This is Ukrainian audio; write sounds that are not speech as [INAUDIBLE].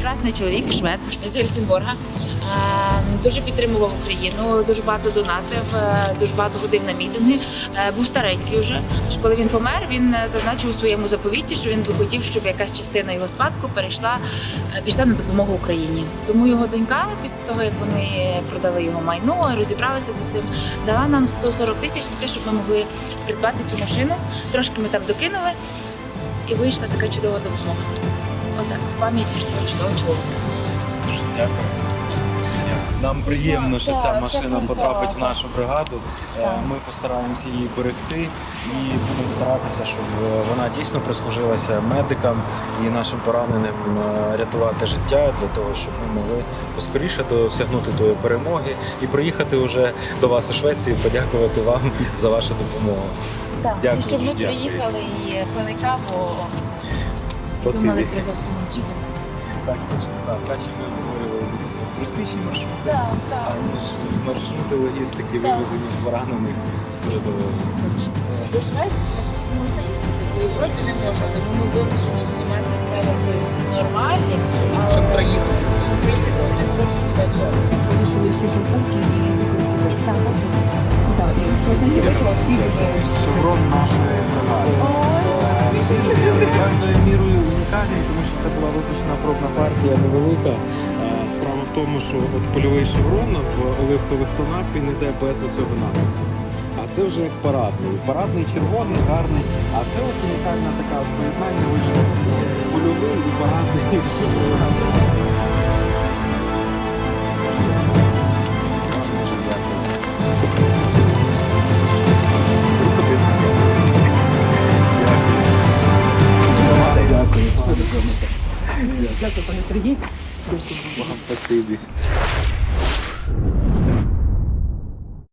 прекрасний чоловік, швед з Гельсінборга. Е, Дуже підтримував Україну, дуже багато донатив, е, дуже багато ходив на мітинги. Е, Був старенький вже. Коли він помер, він зазначив у своєму заповіті, що він би хотів, щоб якась частина його спадку перейшла пішла на допомогу Україні. Тому його донька, після того як вони продали його майно, розібралися з усім, дала нам 140 тисяч на те, щоб ми могли придбати цю машину. Трошки ми там докинули, і вийшла така чудова допомога. В пам'ять про цього чудового чоловіка. Дуже дякую. Нам приємно, що ця машина потрапить в нашу бригаду. Е, Ми постараємося її берегти і будемо старатися, щоб е, вона дійсно прислужилася медикам і нашим пораненим е, рятувати життя для того, щоб ми могли поскоріше досягнути тої перемоги і приїхати вже до вас у Швецію, подякувати вам за вашу допомогу. Так, Дякую, щоб ми приїхали і пили каву, Спасибі. про зовсім інші. Так, точно. Так, краще ми обговорювали дійсно туристичні маршрути. Так, А так. ніж маршрути логістики вивезення поранених з передової. До Швеції можна їздити, до Європи не можна, тому ми вимушені знімати ставити нормальні, Щоб проїхатись. щоб приїхати через перші п'ять Залишили ще шампунки і. Так, так. Просто вийшло, всі вже. Шеврон нашої. Певною мірою унікальний, тому що це була випущена пробна партія невелика. Справа в тому, що от польовий шеврон в оливкових тонах він іде без оцього напису. А це вже як парадний. Парадний червоний, гарний. А це от унікальна така з'єднання, вийшло польовий і парадний [LAUGHS] шеврон. Дякую. Дякую, пане Сергій. Вам спасибі.